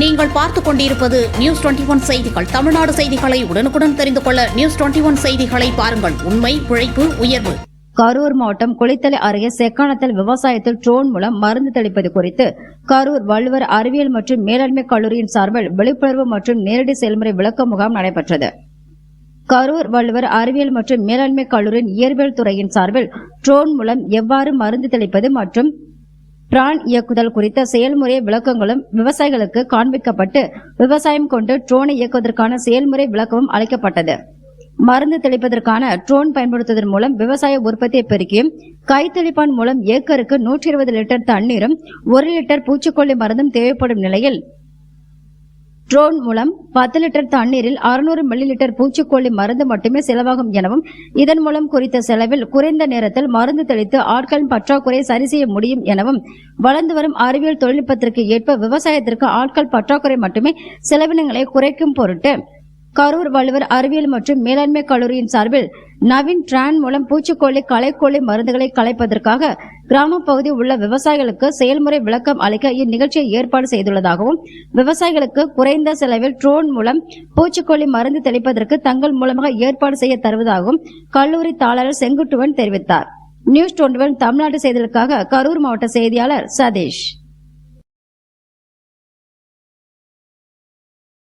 நீங்கள் பார்த்துக் கொண்டிருப்பது நியூஸ் டுவெண்டி ஒன் செய்திகள். தமிழ்நாடு செய்திகளை உடனுக்குடன் தெரிந்து கொள்ள நியூஸ் டுவெண்டி ஒன் செய்திகளை பாருங்கள். உண்மை உழைப்பு உயர்வு. கரூர் மாவட்டம் குளித்தலை அருகே செக்கானத்தில் விவசாயத்தில் ட்ரோன் மூலம் மருந்து தெளிப்பது குறித்து கரூர் வள்ளுவர் அறிவியல் மற்றும் மேலாண்மை கல்லூரியின் சார்பில் விழிப்புணர்வு மற்றும் நேரடி செயல்முறை விளக்க முகாம் நடைபெற்றது. கரூர் வள்ளுவர் அறிவியல் மற்றும் மேலாண்மை கல்லூரியின் இயற்பியல் துறையின் சார்பில் ட்ரோன் மூலம் எவ்வாறு மருந்து தெளிப்பது மற்றும் ட்ரான் இயக்குதல் குறித்த செயல்முறை விளக்கங்களும் விவசாயிகளுக்கு காண்பிக்கப்பட்டு விவசாயம் கொண்டு ட்ரோனை இயக்குவதற்கான செயல்முறை விளக்கமும் அளிக்கப்பட்டது. மருந்து தெளிப்பதற்கான ட்ரோன் பயன்படுத்துவதன் மூலம் விவசாய உற்பத்தியை பெருக்கியும் கைத்தெளிப்பான் மூலம் ஏக்கருக்கு நூற்றி இருபது லிட்டர் தண்ணீரும் ஒரு லிட்டர் பூச்சிக்கொல்லி மருந்தும் தேவைப்படும் நிலையில் ட்ரோன் மூலம் பத்து லிட்டர் தண்ணீரில் அறுநூறு மில்லி லிட்டர் பூச்சிக்கொல்லி மருந்து மட்டுமே செலவாகும் எனவும் இதன் மூலம் குறித்த செலவில் குறைந்த நேரத்தில் மருந்து தெளித்து ஆட்களின் பற்றாக்குறையை சரி செய்ய முடியும் எனவும் வளர்ந்து வரும் அறிவியல் தொழில்நுட்பத்திற்கு ஏற்ப விவசாயத்திற்கு ஆட்கள் பற்றாக்குறை மட்டுமே செலவினங்களை குறைக்கும் பொருட்டு கரூர் வள்ளுவர் அறிவியல் மற்றும் மேலாண்மை கல்லூரியின் சார்பில் நவீன் டிரான் மூலம் பூச்சிக்கொல்லி களைக்கொல்லி மருந்துகளை களைப்பதற்காக கிராமப்பகுதி உள்ள விவசாயிகளுக்கு செயல்முறை விளக்கம் அளிக்க இந்நிகழ்ச்சியை ஏற்பாடு செய்துள்ளதாகவும் விவசாயிகளுக்கு குறைந்த செலவில் ட்ரோன் மூலம் பூச்சிக்கொல்லி மருந்து தெளிப்பதற்கு தங்கள் மூலமாக ஏற்பாடு செய்ய தருவதாகவும் கல்லூரி தாளர் செங்குட்டுவன் தெரிவித்தார். நியூஸ் டுவெண்டி தமிழ்நாடு செய்திகளுக்காக கரூர் மாவட்ட செய்தியாளர் சதீஷ்.